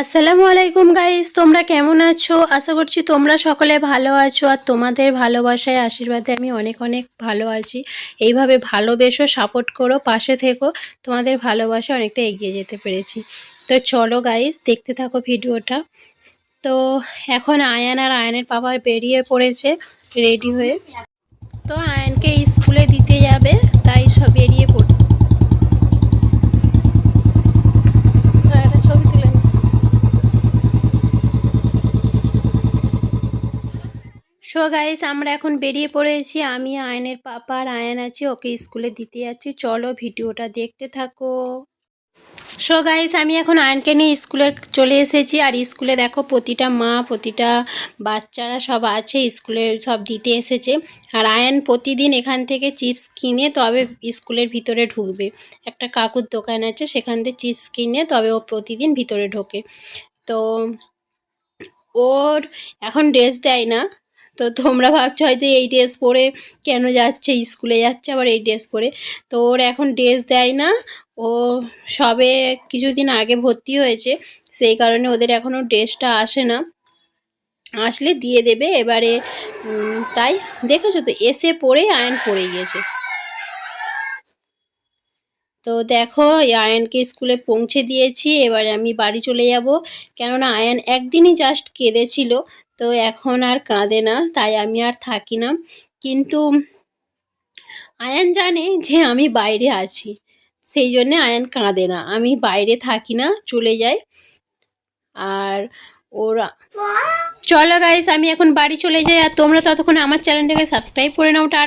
আসসালামু আলাইকুম গাইস তোমরা কেমন আছো? আশা করছি তোমরা সকলে ভালো আছো আর তোমাদের ভালোবাসায় আশীর্বাদে আমি অনেক অনেক ভালো আছি। এইভাবে ভালোবেসো সাপোর্ট করো, পাশে থেকো, তোমাদের ভালোবাসা অনেকটা এগিয়ে যেতে পেরেছি। তো চলো গাইস দেখতে থাকো ভিডিওটা। তো এখন আয়ান আর আয়ানের বাবা বেরিয়ে পড়েছে রেডি হয়ে। তো আয়ানকে স্কুলে দিতে যাবে তাই সব বেরিয়ে পড় একটা ছবি তুলে নে। সো গাইস আমরা এখন বেরিয়ে পড়েছি। আমি, আয়নের পাপা আর আয়ন আছি। ওকে স্কুলে দিতে যাচ্ছি। চলো ভিডিওটা দেখতে থাকো। সো গাইস আমি এখন আয়নকে নিয়ে স্কুলে চলে এসেছি। আর স্কুলে দেখো প্রতিটা মা, প্রতিটা বাচ্চারা সব আছে, স্কুলে সব দিতে এসেছে। আর আয়ন প্রতিদিন এখান থেকে চিপস কিনে তবে স্কুলের ভিতরে ঢুকবে। একটা কাকুর দোকান আছে, সেখান থেকে চিপস কিনে তবে ও প্রতিদিন ভিতরে ঢোকে। তো ওর এখন ড্রেস দেয় না। তো তোমরা ভাবছ হয়তো এই ড্রেস পরে কেন যাচ্ছে স্কুলে যাচ্ছে, আবার এই ড্রেস পরে। তো ওর এখন ড্রেস দেয় না, ও সবে কিছুদিন আগে ভর্তি হয়েছে, সেই কারণে ওদের এখনও ড্রেসটা আসে না। আসলে দিয়ে দেবে, এবারে তাই দেখেছ তো, এসে পড়েই আয়ন পড়ে গিয়েছে। তো দেখো আয়নকে স্কুলে পৌঁছে দিয়েছি, এবারে আমি বাড়ি চলে যাব। কেননা আয়ান একদিনই জাস্ট কেঁদেছিল তো এখন আর কাঁদে না, তাই আমি আর থাকি না। কিন্তু আয়ান জানে যে আমি বাইরে আছি, সেই জন্যে আয়ান কাঁদে না। আমি বাইরে থাকি না, চলে যাই। আর ওরা চলো গাইস আমি এখন বাড়ি চলে যাই। আর তোমরা ততক্ষণে আমার চ্যানেলটাকে সাবস্ক্রাইব করে নাও, টাটা।